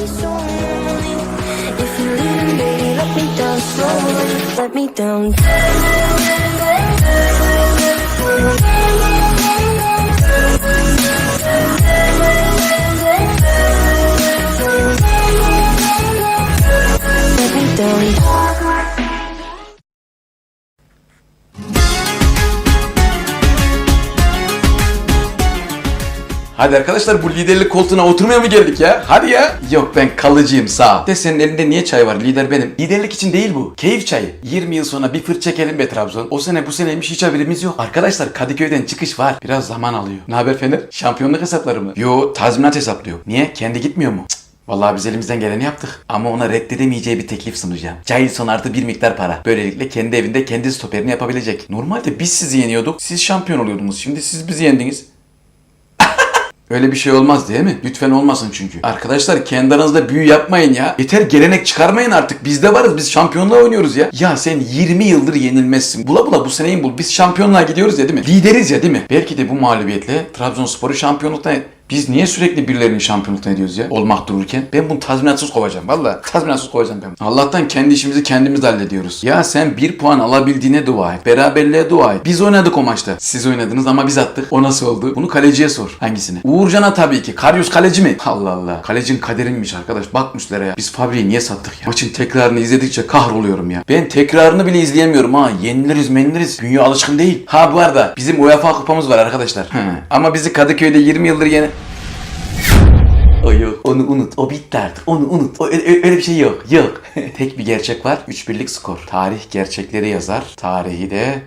If you're leaving, baby, let me down slowly. Let me down. Let me down. Hadi arkadaşlar bu liderlik koltuğuna oturmaya mı geldik ya? Hadi ya. Yok ben kalıcıyım sağ ol. De senin elinde niye çay var? Lider benim. Liderlik için değil bu. Keyif çayı. 20 yıl sonra bir fırt çekelim be Trabzon. O sene bu seneymiş hiç haberimiz yok. Arkadaşlar Kadıköy'den çıkış var. Biraz zaman alıyor. Ne haber Fener? Şampiyonluk hesapları mı? Yo tazminat hesaplıyor. Niye? Kendi gitmiyor mu? Vallahi biz elimizden geleni yaptık. Ama ona reddedemeyeceği bir teklif sunacağım. Cahil son artı bir miktar para. Böylelikle kendi evinde kendi stoperini yapabilecek. Normalde biz sizi yeniyorduk. Siz şampiyon oluyordunuz. Şimdi siz bizi yendiniz. Öyle bir şey olmaz değil mi? Lütfen olmasın çünkü. Arkadaşlar kendi aranızda büyü yapmayın ya. Yeter gelenek çıkarmayın artık. Biz de varız. Biz şampiyonluğa oynuyoruz ya. Ya sen 20 yıldır yenilmezsin. Bula bula bu seneyi bul. Biz şampiyonluğa gidiyoruz ya değil mi? Lideriz ya değil mi? Belki de bu mağlubiyetle Trabzonspor'u şampiyonluktan biz niye sürekli birilerinin şampiyonluktan ediyoruz ya? Olmak dururken. Ben bunu tazminatsız kovacağım. Valla tazminatsız kovacağım ben. Allah'tan kendi işimizi kendimiz hallediyoruz. Ya sen bir puan alabildiğine dua et. Beraberliğe dua et. Biz oynadık o maçta. Siz oynadınız ama biz attık. O nasıl oldu? Bunu kaleciye sor. Hangisini? Uğurcan'a tabii ki. Karyus kaleci mi? Allah Allah. Kalecin kaderinmiş arkadaş. Bakmışlar ya. Biz Fabri'yi niye sattık ya? Maçın tekrarını izledikçe kahroluyorum ya. Ben tekrarını bile izleyemiyorum ha. Yeniliriz meniliriz. Dünya alışkın değil. Ha bu arada bizim UEFA kupamız var arkadaşlar. Ama bizi Kadıköy'de 20 yıldır yene... O yok. Onu unut. O bitti artık. Onu unut. O, ö- ö- öyle bir şey yok. Yok. Tek bir gerçek var. 3 birlik skor. Tarih gerçekleri yazar. Tarihi de